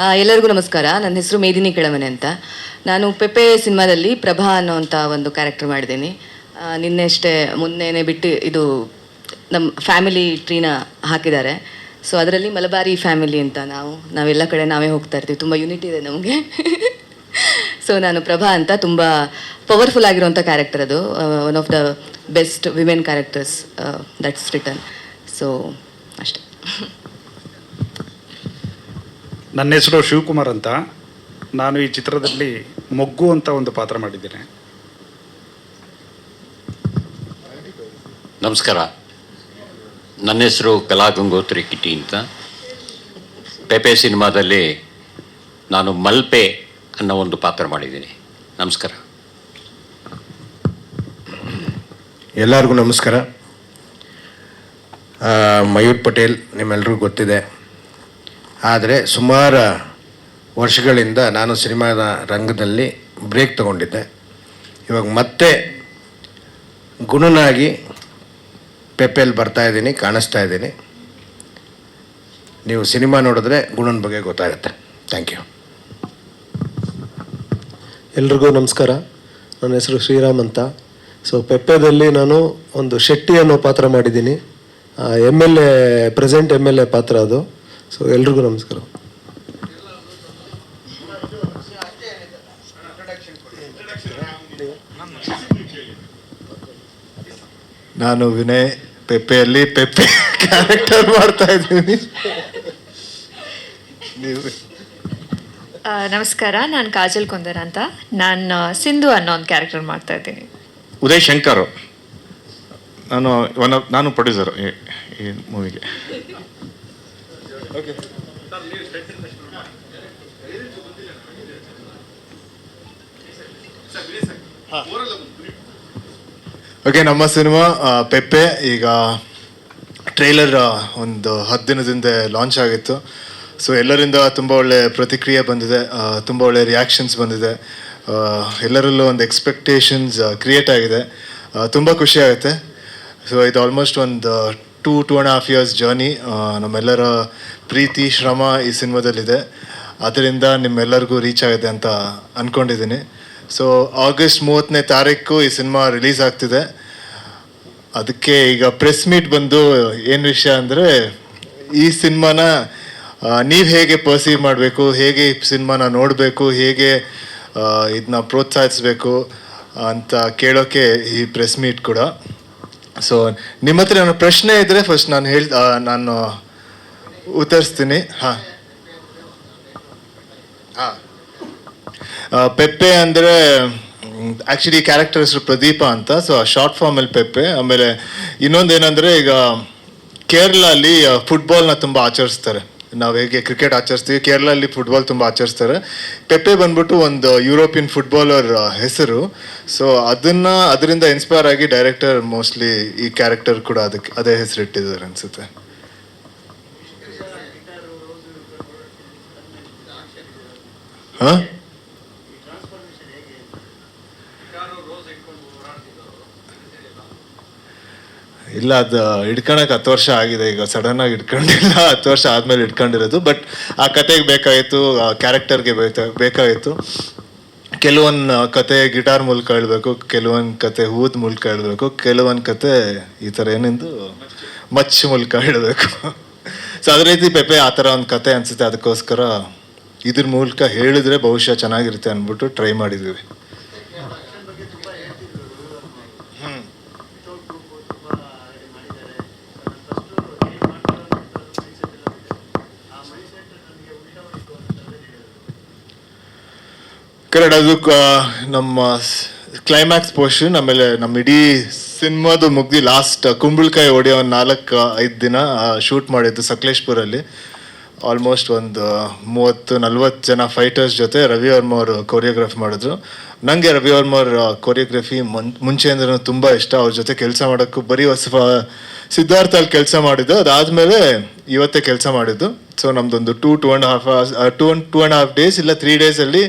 ಎಲ್ಲರಿಗೂ ನಮಸ್ಕಾರ. ನನ್ನ ಹೆಸರು ಮೇದಿನಿ ಕೆಳಮನೆ ಅಂತ. ನಾನು ಪೆಪೆ ಸಿನಿಮಾದಲ್ಲಿ ಪ್ರಭಾ ಅನ್ನೋವಂಥ ಒಂದು ಕ್ಯಾರೆಕ್ಟರ್ ಮಾಡಿದ್ದೀನಿ. ನಿನ್ನೆ ಅಷ್ಟೇ ಮೊನ್ನೆನೇ ಬಿಟ್ಟು ಇದು ನಮ್ಮ ಫ್ಯಾಮಿಲಿ ಟ್ರೀನ ಹಾಕಿದ್ದಾರೆ. ಸೊ ಅದರಲ್ಲಿ ಮಲಬಾರಿ ಫ್ಯಾಮಿಲಿ ಅಂತ ನಾವು, ನಾವೆಲ್ಲ ಕಡೆ ನಾವೇ ಹೋಗ್ತಾ ಇರ್ತೀವಿ. ತುಂಬ ಯೂನಿಟ್ ಇದೆ ನಮಗೆ. ಸೊ ನಾನು ಪ್ರಭಾ ಅಂತ ತುಂಬ ಪವರ್ಫುಲ್ ಆಗಿರುವಂಥ ಕ್ಯಾರೆಕ್ಟರ್ ಅದು. One of the best women characters that's return so ಅಷ್ಟೇ. ನನ್ನ ಹೆಸರು ಶಿವಕುಮಾರ್ ಅಂತ. ನಾನು ಈ ಚಿತ್ರದಲ್ಲಿ ಮೊಗ್ಗು ಅಂತ ಒಂದು ಪಾತ್ರ ಮಾಡಿದ್ದೇನೆ. ನಮಸ್ಕಾರ. ನನ್ನ ಹೆಸರು ಕಲಾ ಗಂಗೋತ್ರಿ ಕಿಟಿ ಅಂತ. ಪೆಪೆ ಸಿನಿಮಾದಲ್ಲಿ ನಾನು ಮಲ್ಪೆ ಅನ್ನೋ ಒಂದು ಪಾತ್ರ ಮಾಡಿದ್ದೀನಿ. ನಮಸ್ಕಾರ. ಎಲ್ಲರಿಗೂ ನಮಸ್ಕಾರ. ಮಯೂರ್ ಪಟೇಲ್ ನಿಮ್ಮೆಲ್ಲರಿಗೂ ಗೊತ್ತಿದೆ. ಆದರೆ ಸುಮಾರು ವರ್ಷಗಳಿಂದ ನಾನು ಸಿನಿಮಾದ ರಂಗದಲ್ಲಿ ಬ್ರೇಕ್ ತಗೊಂಡಿದ್ದೆ. ಇವಾಗ ಮತ್ತೆ ಗುಣನಾಗಿ ಪೆಪ್ಪೆಯಲ್ಲಿ ಬರ್ತಾಯಿದ್ದೀನಿ ಕಾಣಿಸ್ತಾ ಇದ್ದೀನಿ. ನೀವು ಸಿನಿಮಾ ನೋಡಿದ್ರೆ ಗುಣನ ಬಗ್ಗೆ ಗೊತ್ತಾಗುತ್ತೆ. ಥ್ಯಾಂಕ್ ಯು ಎಲ್ರಿಗೂ ನಮಸ್ಕಾರ. ನನ್ನ ಹೆಸರು ಶ್ರೀರಾಮ್ ಅಂತ. ಸೊ ಪೆಪ್ಪೆದಲ್ಲಿ ನಾನು ಒಂದು ಶೆಟ್ಟಿ ಅನ್ನೋ ಪಾತ್ರ ಮಾಡಿದ್ದೀನಿ. M L A present M L A ಪಾತ್ರ ಅದು. ಸೊ ಎಲ್ರಿಗೂ ನಮಸ್ಕಾರ. ನಾನು ವಿನಯ್ ಪೆಪ್ಪೆಯಲ್ಲಿ ಪೆಪ್ಪೆ ಕ್ಯಾರೆಕ್ಟರ್ ಮಾಡ್ತಾ ಇದ್ದೀನಿ. ನಮಸ್ಕಾರ ನಾನು ಕಾಜಲ್ ಕುಂದರ್ ಅಂತ. ನಾನು ಸಿಂಧು ಅನ್ನೋ ಒಂದು ಕ್ಯಾರೆಕ್ಟರ್ ಮಾಡ್ತಾ ಇದ್ದೀನಿ. ಉದಯ್ ಶಂಕರ್. ನಾನು ಒನ್ ಆಫ್ ನಾನು ಪ್ರೊಡ್ಯೂಸರ್ ಈ ಮೂವಿಗೆ ಓಕೆ ನಮ್ಮ ಸಿನಿಮಾ ಪೆಪ್ಪೆ ಈಗ ಟ್ರೈಲರ್ ಒಂದು ಹತ್ತು ದಿನದಿಂದ ಲಾಂಚ್ ಆಗಿತ್ತು. ಸೊ ಎಲ್ಲರಿಂದ ತುಂಬ ಒಳ್ಳೆ ಪ್ರತಿಕ್ರಿಯೆ ಬಂದಿದೆ ತುಂಬ ಒಳ್ಳೆ ರಿಯಾಕ್ಷನ್ಸ್ ಬಂದಿದೆ. ಎಲ್ಲರಲ್ಲೂ ಒಂದು ಎಕ್ಸ್ಪೆಕ್ಟೇಷನ್ಸ್ ಕ್ರಿಯೇಟ್ ಆಗಿದೆ. ತುಂಬ ಖುಷಿ ಆಗುತ್ತೆ. ಸೊ ಇದು ಆಲ್ಮೋಸ್ಟ್ ಒಂದು two two and half years journey ನಮ್ಮೆಲ್ಲರ ಪ್ರೀತಿ, ಶ್ರಮ ಈ ಸಿನಿಮಾದಲ್ಲಿದೆ. ಅದರಿಂದ ನಿಮ್ಮೆಲ್ಲರಿಗೂ ರೀಚ್ ಆಗಿದೆ ಅಂತ ಅಂದ್ಕೊಂಡಿದ್ದೀನಿ ಸೊ ಆಗಸ್ಟ್ ಮೂವತ್ತನೇ ತಾರೀಕು ಈ ಸಿನಿಮಾ ರಿಲೀಸ್ ಆಗ್ತಿದೆ. ಅದಕ್ಕೆ ಈಗ ಪ್ರೆಸ್ ಮೀಟ್ ಬಂದು ಏನು ವಿಷಯ ಅಂದರೆ, ಈ ಸಿನಿಮಾನ ನೀವು ಹೇಗೆ ಪರ್ಸೀವ್ ಮಾಡಬೇಕು, ಹೇಗೆ ಈ ಸಿನಿಮಾನ ನೋಡಬೇಕು, ಹೇಗೆ ಇದನ್ನ ಪ್ರೋತ್ಸಾಹಿಸಬೇಕು ಅಂತ ಕೇಳೋಕ್ಕೆ ಈ ಪ್ರೆಸ್ ಮೀಟ್ ಕೂಡ. ಸೊ ನಿಮ್ಮ ಹತ್ರ ಏನೋ ಪ್ರಶ್ನೆ ಇದ್ದರೆ ಫಸ್ಟ್ ನಾನು ಹೇಳ್ ನಾನು ಉತ್ತರಿಸ್ತೀನಿ. ಹಾಂ. ಹಾಂ. ಪೆಪ್ಪೆ ಅಂದರೆ ಆ್ಯಕ್ಚುಲಿ ಕ್ಯಾರೆಕ್ಟರ್ ಹೆಸರು ಪ್ರದೀಪ ಅಂತ. ಸೊ ಶಾರ್ಟ್ ಫಾರ್ಮಲ್ಲಿ ಪೆಪ್ಪೆ. ಆಮೇಲೆ ಇನ್ನೊಂದು ಏನಂದರೆ ಈಗ ಕೇರಳಲ್ಲಿ ಫುಟ್ಬಾಲ್ನ ತುಂಬ ಆಚರಿಸ್ತಾರೆ. ನಾವು ಹೇಗೆ ಕ್ರಿಕೆಟ್ ಆಚರಿಸ್ತೀವಿ, ಕೇರಳಲ್ಲಿ ಫುಟ್ಬಾಲ್ ತುಂಬ ಆಚರಿಸ್ತಾರೆ. ಪೆಪ್ಪೆ ಬಂದ್ಬಿಟ್ಟು ಒಂದು ಯುರೋಪಿಯನ್ ಫುಟ್ಬಾಲರ್ ಹೆಸರು. ಸೊ ಅದನ್ನ, ಅದರಿಂದ ಇನ್ಸ್ಪೈರ್ ಆಗಿ ಡೈರೆಕ್ಟರ್ ಮೋಸ್ಟ್ಲಿ ಈ ಕ್ಯಾರೆಕ್ಟರ್ ಕೂಡ ಅದಕ್ಕೆ, ಅದೇ ಹೆಸರು ಇಟ್ಟಿದ್ದಾರೆ ಅನ್ಸುತ್ತೆ. ಹಾಂ ಇಲ್ಲ, ಅದು ಹಿಡ್ಕೊಳಕ್ ಹತ್ತು ವರ್ಷ ಆಗಿದೆ, ಈಗ ಸಡನ್ ಆಗಿ ಇಟ್ಕೊಂಡಿಲ್ಲ ಹತ್ತು ವರ್ಷ ಆದ್ಮೇಲೆ ಇಟ್ಕೊಂಡಿರೋದು ಬಟ್ ಆ ಕತೆಗೆ ಬೇಕಾಗಿತ್ತು ಆ ಕ್ಯಾರೆಕ್ಟರ್ಗೆ ಬೇಕಾಗಿತ್ತು ಕೆಲವೊಂದು ಕತೆ ಗಿಟಾರ್ ಮೂಲಕ ಹೇಳ್ಬೇಕು, ಕೆಲವೊಂದು ಕತೆ ಹೂದ್ ಮೂಲಕ ಹೇಳ್ಬೇಕು, ಕೆಲವೊಂದು ಕತೆ ಈ ಥರ ಏನೆಂದು ಮಚ್ ಮೂಲಕ ಹೇಳಬೇಕು. ಸೊ ಅದೇ ರೀತಿ ಪೆಪೆ ಆ ಥರ ಒಂದು ಕತೆ ಅನ್ಸುತ್ತೆ, ಅದಕ್ಕೋಸ್ಕರ ಇದ್ರ ಮೂಲಕ ಹೇಳಿದ್ರೆ ಬಹುಶಃ ಚೆನ್ನಾಗಿರುತ್ತೆ ಅಂದ್ಬಿಟ್ಟು ಟ್ರೈ ಮಾಡಿದ್ವಿ. ಕರೆಕ್ಟ್ ಅದು ನಮ್ಮ ಕ್ಲೈಮ್ಯಾಕ್ಸ್ ಪೋರ್ಷನ್ ಆಮೇಲೆ ನಮ್ಮ ಇಡೀ ಸಿನಿಮಾದು ಮುಗ್ದು ಲಾಸ್ಟ್ ಕುಂಬಳಕಾಯಿ ಹೊಡೆಯೋ ಒಂದು ನಾಲ್ಕು, ಐದು ದಿನ ಶೂಟ್ ಮಾಡಿದ್ದು ಸಕಲೇಶ್ಪುರಲ್ಲಿ. ಆಲ್ಮೋಸ್ಟ್ ಒಂದು, ಮೂವತ್ತು, ನಲ್ವತ್ತು ಜನ ಫೈಟರ್ಸ್ ಜೊತೆ ರವಿ ವರ್ಮ ಅವರು ಕೊರಿಯೋಗ್ರಫಿ ಮಾಡಿದ್ರು. ನನಗೆ ರವಿ ವರ್ಮ ಅವರ ಕೊರಿಯೋಗ್ರಫಿ ಮುನ್ ಅಂದ್ರೂ ತುಂಬ ಇಷ್ಟ. ಅವ್ರ ಜೊತೆ ಕೆಲಸ ಮಾಡೋಕ್ಕೂ ಬರೀ ಹೊಸ ಸಿದ್ಧಾರ್ಥ ಅಲ್ಲಿ ಕೆಲಸ ಮಾಡಿದ್ದು. ಅದಾದಮೇಲೆ ಇವತ್ತೇ ಕೆಲಸ ಮಾಡಿದ್ದು. ಸೊ ನಮ್ದೊಂದು two two and half two two and half days ಇಲ್ಲ ತ್ರೀ ಡೇಸಲ್ಲಿ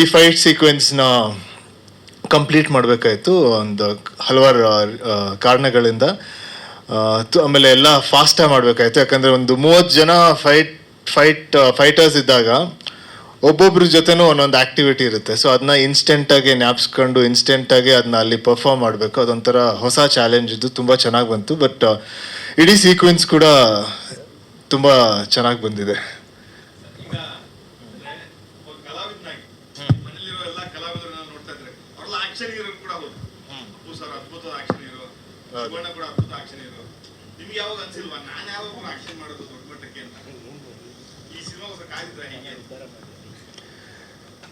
ಈ ಫೈಟ್ ಸೀಕ್ವೆನ್ಸ್ನ ಕಂಪ್ಲೀಟ್ ಮಾಡಬೇಕಾಯಿತು. ಒಂದು ಹಲವಾರು ಕಾರಣಗಳಿಂದ ಆಮೇಲೆ ಎಲ್ಲ ಫಾಸ್ಟಾಗಿ ಮಾಡಬೇಕಾಯಿತು. ಯಾಕಂದರೆ ಒಂದು ಮೂವತ್ತು ಜನ ಫೈಟ್ ಫೈಟ್ ಫೈಟರ್ಸ್ ಇದ್ದಾಗ ಒಬ್ಬೊಬ್ರ ಜೊತೆನೂ ಒಂದೊಂದು ಆಕ್ಟಿವಿಟಿ ಇರುತ್ತೆ. ಸೊ ಅದನ್ನ ಇನ್ಸ್ಟೆಂಟಾಗಿ ಜ್ಞಾಪಿಸ್ಕೊಂಡು ಇನ್ಸ್ಟೆಂಟಾಗಿ ಅದನ್ನ ಅಲ್ಲಿ ಪರ್ಫಾರ್ಮ್ ಮಾಡಬೇಕು. ಅದೊಂಥರ ಹೊಸ ಚಾಲೆಂಜ್ ಇದ್ದು ತುಂಬ ಚೆನ್ನಾಗಿ ಬಂತು. ಬಟ್ ಇಡೀ ಸೀಕ್ವೆನ್ಸ್ ಕೂಡ ತುಂಬ ಚೆನ್ನಾಗಿ ಬಂದಿದೆ.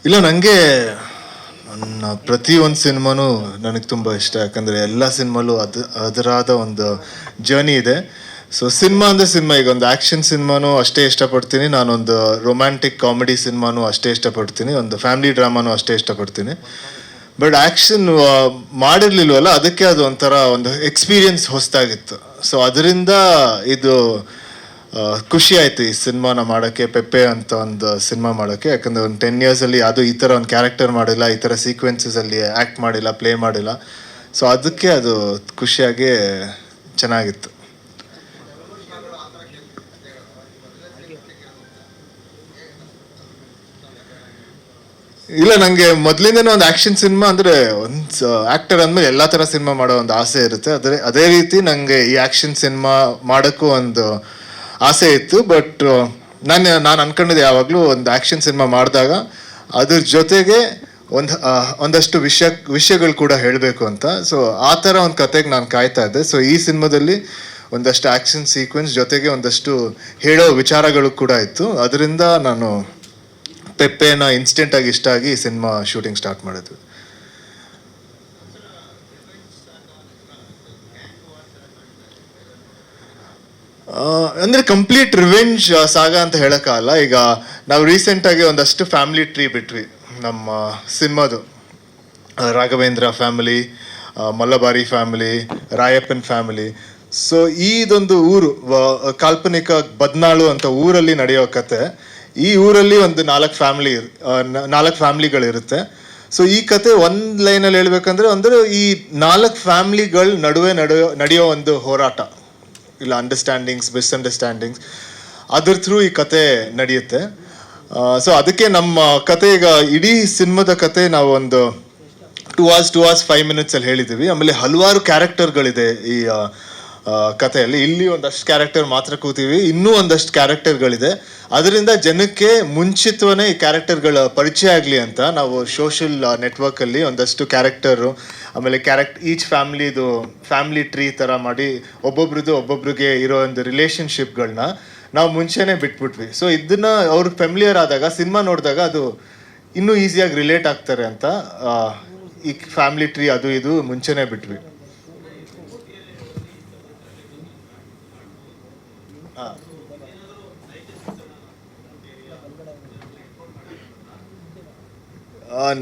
ಇಲ್ಲ ನನಗೆ ನನ್ನ ಪ್ರತಿ ಒಂದು ಸಿನಿಮಾನು ನನಗೆ ತುಂಬ ಇಷ್ಟ. ಯಾಕಂದರೆ ಎಲ್ಲ ಸಿನಿಮಾಲು ಅದು, ಅದರಾದ ಒಂದು ಜರ್ನಿ ಇದೆ. ಸೊ ಸಿನಿಮಾ ಅಂದರೆ ಸಿನಿಮಾ. ಈಗ ಒಂದು ಆ್ಯಕ್ಷನ್ ಸಿನಿಮಾನು ಅಷ್ಟೇ ಇಷ್ಟಪಡ್ತೀನಿ. ನಾನೊಂದು ರೊಮ್ಯಾಂಟಿಕ್ ಕಾಮಿಡಿ ಸಿನಿಮಾನು ಅಷ್ಟೇ ಇಷ್ಟಪಡ್ತೀನಿ. ಒಂದು ಫ್ಯಾಮಿಲಿ ಡ್ರಾಮಾನು ಅಷ್ಟೇ ಇಷ್ಟಪಡ್ತೀನಿ. ಬಟ್ ಆ್ಯಕ್ಷನ್ ಮಾಡಿರ್ಲಿಲ್ವಲ್ಲ, ಅದಕ್ಕೆ ಅದು ಒಂಥರ ಒಂದು ಎಕ್ಸ್ಪೀರಿಯನ್ಸ್ ಹೊಸದಾಗಿತ್ತು. ಸೊ ಅದರಿಂದ ಇದು ಖುಷಿ ಆಯ್ತು ಈ ಸಿನಿಮಾನ ಮಾಡೋಕ್ಕೆ ಪೆಪ್ಪೆ ಅಂತ ಒಂದು ಸಿನಿಮಾ ಮಾಡೋಕ್ಕೆ. ಯಾಕಂದ್ರೆ ಒಂದು ಟೆನ್ ಇಯರ್ಸಲ್ಲಿ ಅದು ಈ ಥರ ಒಂದು ಕ್ಯಾರೆಕ್ಟರ್ ಮಾಡಿಲ್ಲ, ಈ ಥರ ಸೀಕ್ವೆನ್ಸಸಲ್ಲಿ ಆ್ಯಕ್ಟ್ ಮಾಡಿಲ್ಲ ಪ್ಲೇ ಮಾಡಿಲ್ಲ. ಸೊ ಅದಕ್ಕೆ ಅದು ಖುಷಿಯಾಗಿ ಚೆನ್ನಾಗಿತ್ತು. ಇಲ್ಲ ನನಗೆ ಮೊದಲಿಂದನೇ ಒಂದು ಆಕ್ಷನ್ ಸಿನಿಮಾ ಅಂದ್ರೆ ಒಂದು ಆಕ್ಟರ್ ಅಂದ್ಮೇಲೆ ಎಲ್ಲಾ ತರ ಸಿನಿಮಾ ಮಾಡೋ ಒಂದು ಆಸೆ ಇರುತ್ತೆ. ಅದೇ ಅದೇ ರೀತಿ ನನಗೆ ಈ ಆಕ್ಷನ್ ಸಿನಿಮಾ ಮಾಡೋಕ್ಕೂ ಒಂದು ಆಸೆ ಇತ್ತು. ಬಟ್ ನಾನು ನಾನು ಅನ್ಕೊಂಡಿದ್ದೆ ಯಾವಾಗಲೂ ಒಂದು ಆ್ಯಕ್ಷನ್ ಸಿನಿಮಾ ಮಾಡಿದಾಗ ಅದ್ರ ಜೊತೆಗೆ ಒಂದು ಒಂದಷ್ಟು ವಿಷಯ, ವಿಷಯಗಳು ಕೂಡ ಹೇಳಬೇಕು ಅಂತ. ಸೊ ಆ ಥರ ಒಂದು ಕತೆಗೆ ನಾನು ಕಾಯ್ತಾ ಇದ್ದೆ. ಸೊ ಈ ಸಿನಿಮಾದಲ್ಲಿ ಒಂದಷ್ಟು ಆ್ಯಕ್ಷನ್ ಸೀಕ್ವೆನ್ಸ್ ಜೊತೆಗೆ ಒಂದಷ್ಟು ಹೇಳೋ ವಿಚಾರಗಳು ಕೂಡ ಇತ್ತು. ಅದರಿಂದ ನಾನು ಪೆಪ್ಪೆನ ಇನ್ಸ್ಟೆಂಟ್ ಆಗಿ ಇಷ್ಟ ಆಗಿ ಸಿನಿಮಾ ಶೂಟಿಂಗ್ ಸ್ಟಾರ್ಟ್ ಮಾಡಿದ್ವಿ. ಅಂದ್ರೆ ಕಂಪ್ಲೀಟ್ ರಿವೆಂಜ್ ಸಾಗ ಅಂತ ಹೇಳೋಕ್ಕಾಗಲ್ಲ. ಈಗ ನಾವು ರೀಸೆಂಟ್ ಆಗಿ ಒಂದಷ್ಟು ಫ್ಯಾಮಿಲಿ ಟ್ರೀ ಬಿಟ್ವಿ, ನಮ್ಮ ಸಿನಿಮಾದು. Raghavendra family Mallabari family Rayappan family so ಇದೊಂದು ಊರು ಕಾಲ್ಪನಿಕ ಬದ್ನಾಳು ಅಂತ ಊರಲ್ಲಿ ನಡೆಯೋ ಕತೆ. ಈ ಊರಲ್ಲಿ ಒಂದು ನಾಲ್ಕು ಫ್ಯಾಮಿಲಿ ನಾಲ್ಕು ಫ್ಯಾಮಿಲಿಗಳಿರುತ್ತೆ ಸೊ ಈ ಕತೆ ಒಂದು ಲೈನಲ್ಲಿ ಹೇಳ್ಬೇಕಂದ್ರೆ ಅಂದರೆ ಈ ನಾಲ್ಕು ಫ್ಯಾಮಿಲಿಗಳ ನಡುವೆ ನಡೆಯೋ ನಡೆಯೋ ಒಂದು ಹೋರಾಟ. ಇಲ್ಲ ಅಂಡರ್ಸ್ಟ್ಯಾಂಡಿಂಗ್ಸ್ ಮಿಸ್ಅಂಡರ್ಸ್ಟ್ಯಾಂಡಿಂಗ್ಸ್ ಅದ್ರ ಥ್ರೂ ಈ ಕತೆ ನಡೆಯುತ್ತೆ. ಸೊ ಅದಕ್ಕೆ ನಮ್ಮ ಕತೆ ಈಗ ಇಡೀ ಸಿನಿಮಾದ ಕತೆ ನಾವು ಒಂದು two hours two hours five ಮಿನಿಟ್ಸಲ್ಲಿ ಹೇಳಿದ್ದೀವಿ. ಆಮೇಲೆ ಹಲವಾರು ಕ್ಯಾರೆಕ್ಟರ್ಗಳಿದೆ ಈ ಕಥೆಯಲ್ಲಿ ಇಲ್ಲಿ ಒಂದಷ್ಟು ಕ್ಯಾರೆಕ್ಟರ್ ಮಾತ್ರ ಕೂತೀವಿ, ಇನ್ನೂ ಒಂದಷ್ಟು ಕ್ಯಾರೆಕ್ಟರ್ಗಳಿದೆ ಅದರಿಂದ ಜನಕ್ಕೆ ಮುಂಚಿತವೇ ಈ ಕ್ಯಾರೆಕ್ಟರ್ಗಳ ಪರಿಚಯ ಆಗಲಿ ಅಂತ ನಾವು ಸೋಷಿಯಲ್ ನೆಟ್ವರ್ಕಲ್ಲಿ ಒಂದಷ್ಟು ಕ್ಯಾರೆಕ್ಟರು ಆಮೇಲೆ ಕ್ಯಾರೆಕ್ಟ್ ಈಚ್ ಫ್ಯಾಮ್ಲಿದು ಫ್ಯಾಮ್ಲಿ ಟ್ರೀ ಥರ ಮಾಡಿ ಒಬ್ಬೊಬ್ರದ್ದು ಒಬ್ಬೊಬ್ರಿಗೆ ಇರೋ ಒಂದು ರಿಲೇಷನ್ಶಿಪ್ಗಳನ್ನ ನಾವು ಮುಂಚೆನೇ ಬಿಟ್ಬಿಟ್ವಿ. ಸೊ ಇದನ್ನ ಅವ್ರ ಫೆಮಿಲಿಯರ್ ಆದಾಗ ಸಿನಿಮಾ ನೋಡಿದಾಗ ಅದು ಇನ್ನೂ ಈಸಿಯಾಗಿ ರಿಲೇಟ್ ಆಗ್ತಾರೆ ಅಂತ ಈ ಫ್ಯಾಮಿಲಿ ಟ್ರೀ ಅದು ಇದು ಮುಂಚೆನೇ ಬಿಟ್ವಿ.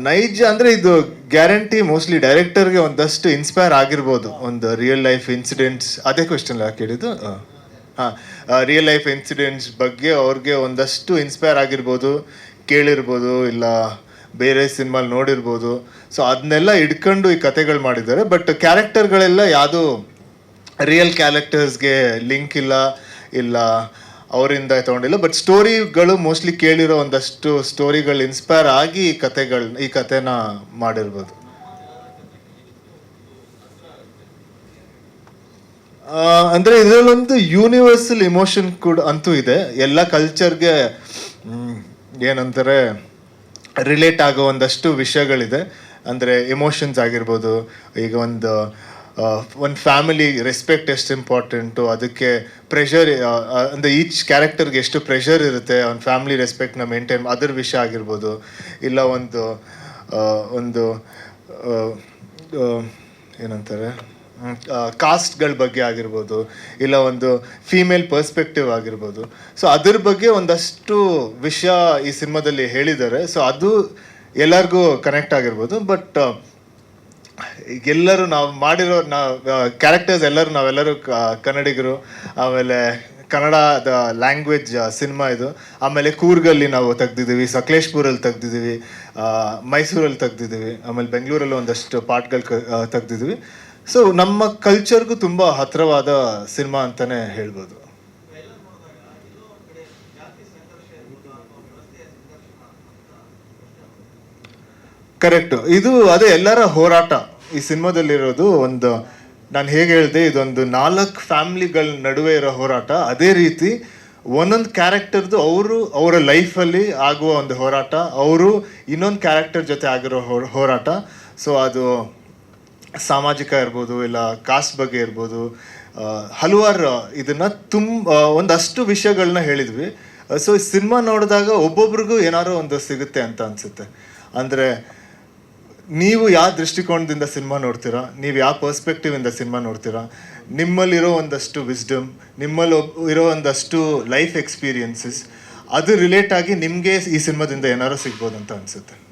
ನೈಜ ಅಂದ್ರೆ ಇದು ಗ್ಯಾರಂಟಿ ಮೋಸ್ಟ್ಲಿ ಡೈರೆಕ್ಟರ್ಗೆ ಒಂದಷ್ಟು ಇನ್ಸ್ಪೈರ್ ಆಗಿರ್ಬೋದು. ಒಂದು ರಿಯಲ್ ಲೈಫ್ ಇನ್ಸಿಡೆಂಟ್ಸ್ ಅದೇ ಕ್ವಶನ್ ಕೇಳಿದ್ದು? ಹಾ. ರಿಯಲ್ ಲೈಫ್ ಇನ್ಸಿಡೆಂಟ್ಸ್ ಬಗ್ಗೆ ಅವ್ರಿಗೆ ಒಂದಷ್ಟು ಇನ್ಸ್ಪೈರ್ ಆಗಿರ್ಬೋದು, ಕೇಳಿರ್ಬೋದು, ಇಲ್ಲ ಬೇರೆ ಸಿನಿಮಾಲ್ ನೋಡಿರ್ಬೋದು. ಸೊ ಅದನ್ನೆಲ್ಲ ಇಟ್ಕೊಂಡು ಈ ಕತೆಗಳು ಮಾಡಿದ್ದಾರೆ. ಬಟ್ ಕ್ಯಾರೆಕ್ಟರ್ಗಳೆಲ್ಲ ಯಾವುದು ರಿಯಲ್ ಕ್ಯಾರೆಕ್ಟರ್ಸ್ಗೆ ಲಿಂಕ್ ಇಲ್ಲ ಇಲ್ಲ ಅವರಿಂದ ತಗೊಂಡಿಲ್ಲ ಬಟ್ ಸ್ಟೋರಿಗಳು ಮೋಸ್ಟ್ಲಿ ಕೇಳಿರೋ ಒಂದಷ್ಟು ಸ್ಟೋರಿಗಳು ಇನ್ಸ್ಪೈರ್ ಆಗಿ ಈ ಕತೆಗಳು, ಈ ಕತೆನ ಮಾಡಿರ್ಬೋದು. ಅಂದ್ರೆ ಇದರಲ್ಲೊಂದು ಯೂನಿವರ್ಸಲ್ ಇಮೋಷನ್ ಕೂಡ ಅಂತೂ ಇದೆ. ಎಲ್ಲ ಕಲ್ಚರ್ಗೆ ಏನಂತಾರೆ ರಿಲೇಟ್ ಆಗೋ ಒಂದಷ್ಟು ವಿಷಯಗಳಿದೆ. ಅಂದರೆ ಎಮೋಷನ್ಸ್ ಆಗಿರ್ಬೋದು, ಈಗ ಒಂದು ಒಂದು ಫ್ಯಾಮಿಲಿ ರೆಸ್ಪೆಕ್ಟ್ ಎಷ್ಟು ಇಂಪಾರ್ಟೆಂಟು ಅದಕ್ಕೆ ಪ್ರೆಷರ್ ಅಂದರೆ ಈಚ್ ಕ್ಯಾರೆಕ್ಟರ್ಗೆ ಎಷ್ಟು ಪ್ರೆಷರ್ ಇರುತ್ತೆ ಒಂದು ಫ್ಯಾಮಿಲಿ ರೆಸ್ಪೆಕ್ಟ್ನ ಮೇಂಟೈನ್ ಅದರ ವಿಷಯ ಆಗಿರ್ಬೋದು. ಇಲ್ಲ ಒಂದು ಒಂದು ಆ, ಆ, ಏನಂತಾರೆ ಕಾಸ್ಟ್ಗಳ ಬಗ್ಗೆ ಆಗಿರ್ಬೋದು ಇಲ್ಲ ಒಂದು ಫೀಮೇಲ್ ಪರ್ಸ್ಪೆಕ್ಟಿವ್ ಆಗಿರ್ಬೋದು. ಸೊ ಅದ್ರ ಬಗ್ಗೆ ಒಂದಷ್ಟು ವಿಷಯ ಈ ಸಿನಿಮಾದಲ್ಲಿ ಹೇಳಿದ್ದಾರೆ. ಸೊ ಅದು ಎಲ್ಲರಿಗೂ ಕನೆಕ್ಟ್ ಆಗಿರ್ಬೋದು ಬಟ್ ಎಲ್ಲರೂ ನಾವು ಮಾಡಿರೋ ನಾವು ಕ್ಯಾರೆಕ್ಟರ್ಸ್ ಎಲ್ಲರೂ ನಾವೆಲ್ಲರೂ ಕನ್ನಡಿಗರು, ಆಮೇಲೆ ಕನ್ನಡ ಲ್ಯಾಂಗ್ವೇಜ್ ಸಿನಿಮಾ ಇದು. ಆಮೇಲೆ ಕೂರ್ಗಲ್ಲಿ ನಾವು ತೆಗ್ದಿದ್ದೀವಿ ಸಕಲೇಶ್ಪುರಲ್ಲಿ ತೆಗ್ದಿದ್ದೀವಿ ಮೈಸೂರಲ್ಲಿ ತೆಗ್ದಿದ್ದೀವಿ, ಆಮೇಲೆ ಬೆಂಗಳೂರಲ್ಲಿ ಒಂದಷ್ಟು ಪಾಟ್ಗಳು ತೆಗ್ದಿದ್ದೀವಿ. ಸೊ ನಮ್ಮ ಕಲ್ಚರ್ಗೂ ತುಂಬ ಹತ್ತಿರವಾದ ಸಿನಿಮಾ ಅಂತಲೇ ಹೇಳ್ಬೋದು. ಕರೆಕ್ಟು ಇದು ಅದೇ ಎಲ್ಲರ ಹೋರಾಟ. ಈ ಸಿನಿಮಾದಲ್ಲಿರೋದು ಒಂದು, ನಾನು ಹೇಗೆ ಹೇಳಿದೆ, ಇದೊಂದು ನಾಲ್ಕು ಫ್ಯಾಮ್ಲಿಗಳ ನಡುವೆ ಇರೋ ಹೋರಾಟ. ಅದೇ ರೀತಿ ಒಂದೊಂದು ಕ್ಯಾರೆಕ್ಟರ್ದು ಅವರು ಅವರ ಲೈಫಲ್ಲಿ ಆಗುವ ಒಂದು ಹೋರಾಟ, ಅವರು ಇನ್ನೊಂದು ಕ್ಯಾರೆಕ್ಟರ್ ಜೊತೆ ಆಗಿರೋ ಹೋರಾಟ. ಸೊ ಅದು ಸಾಮಾಜಿಕ ಇರ್ಬೋದು, ಇಲ್ಲ ಕಾಸ್ಟ್ ಬಗ್ಗೆ ಇರ್ಬೋದು ಹಲವಾರು ಇದನ್ನು ತುಂಬ ಒಂದಷ್ಟು ವಿಷಯಗಳನ್ನ ಹೇಳಿದ್ವಿ. ಸೊ ಸಿನಿಮಾ ನೋಡಿದಾಗ ಒಬ್ಬೊಬ್ರಿಗೂ ಏನಾದ್ರು ಒಂದು ಸಿಗುತ್ತೆ ಅಂತ ಅನಿಸುತ್ತೆ. ಅಂದರೆ ನೀವು ಯಾವ ದೃಷ್ಟಿಕೋನದಿಂದ ಸಿನಿಮಾ ನೋಡ್ತೀರಾ? ನೀವು ಯಾವ ಪರ್ಸ್ಪೆಕ್ಟಿವ್ ಇಂದ ಸಿನಿಮಾ ನೋಡ್ತೀರಾ? ನಿಮ್ಮಲ್ಲಿರೋ ಒಂದಷ್ಟು ವಿಸ್ಡಮ್ ನಿಮ್ಮಲ್ಲಿ ಇರೋ ಒಂದಷ್ಟು ಲೈಫ್ ಎಕ್ಸ್ಪೀರಿಯನ್ಸಸ್ ಅದು ರಿಲೇಟ್ ಆಗಿ ನಿಮಗೆ ಈ ಸಿನಿಮಾದಿಂದ ಏನಾದ್ರು ಸಿಗ್ಬೋದು ಅಂತ ಅನ್ಸುತ್ತೆ.